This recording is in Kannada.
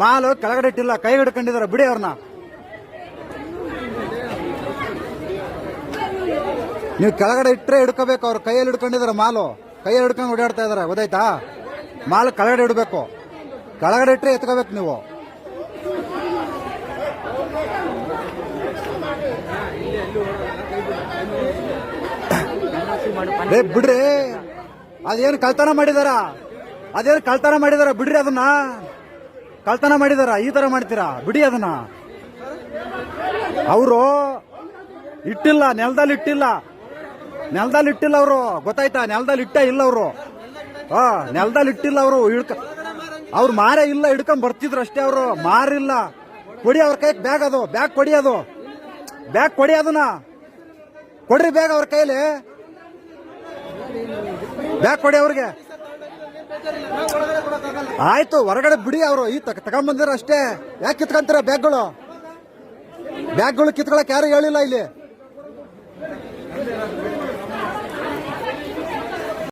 ಮಾಲು ಕೆಳಗಡೆ ಇಟ್ಟಿಲ್ಲ, ಕೈ ಹಿಡ್ಕೊಂಡಿದಾರ, ಬಿಡಿ ಅವ್ರನ್ನ. ನೀವು ಕೆಳಗಡೆ ಇಟ್ಟರೆ ಹಿಡ್ಕೋಬೇಕು, ಅವ್ರು ಕೈಯಲ್ಲಿ ಹಿಡ್ಕೊಂಡಿದಾರೆ ಮಾಲು. ಕೈಯಲ್ಲಿ ಹಿಡ್ಕೊಂಡು ಓಡಾಡ್ತಾ ಇದಾರೆ, ಗೊತ್ತಾಯ್ತಾ? ಮಾಲು ಕೆಳಗಡೆ ಇಡಬೇಕು. ಕೆಳಗಡೆ ಇಟ್ಟರೆ ಎತ್ಕೋಬೇಕು ನೀವು. ಬಿಡ್ರಿ. ಅದೇನು ಕಳ್ತನ ಮಾಡಿದಾರ? ಅದೇನು ಕಳ್ತನ ಮಾಡಿದಾರ? ಬಿಡ್ರಿ ಅದನ್ನ. ಕಳ್ತನ ಮಾಡಿದಾರ? ಈ ತರ ಮಾಡ್ತೀರಾ? ಬಿಡಿ ಅದನ್ನ. ಅವರು ಇಟ್ಟಿಲ್ಲ, ನೆಲದಲ್ಲಿ ಇಟ್ಟಿಲ್ಲ. ನೆಲದಲ್ಲಿ ಇಟ್ಟಿಲ್ಲ ಅವರು, ಗೊತ್ತಾಯ್ತಾ? ನೆಲದಲ್ಲಿ ಇಟ್ಟ ಇಲ್ಲ ಅವರು. ಹಾ ನೆಲದಲ್ಲಿ ಇಟ್ಟಿಲ್ಲ ಅವರು, ಇಳ್ಕ ಅವ್ರು ಮಾರೇ ಇಲ್ಲ, ಹಿಡ್ಕೊಂಡ್ ಬರ್ತಿದ್ರು ಅಷ್ಟೇ ಅವರು. ಮಾರಿಲ್ಲ. ಕೊಡಿ ಅವ್ರ ಕೈ ಬ್ಯಾಗ್ ಅದು. ಬ್ಯಾಗ್ ಕೊಡಿ ಅದು. ಬ್ಯಾಗ್ ಕೊಡಿ ಅದನ್ನ. ಕೊಡ್ರಿ ಬ್ಯಾಗ್ ಅವ್ರ ಕೈಲಿ. ಬ್ಯಾಗ್ ಕೊಡಿ ಅವ್ರಿಗೆ. ಆಯ್ತು, ಹೊರಗಡೆ ಬಿಡಿ ಅವರು. ಈ ತಗೊಂಡ್ಬಂದಿರ ಅಷ್ಟೇ. ಯಾಕೆ ಕಿತ್ಕೊಂತೀರ ಬ್ಯಾಗ್ಗಳು? ಬ್ಯಾಗ್ಗಳು ಕಿತ್ಕೊಳಕ್ ಯಾರು ಹೇಳಿಲ್ಲ ಇಲ್ಲಿ.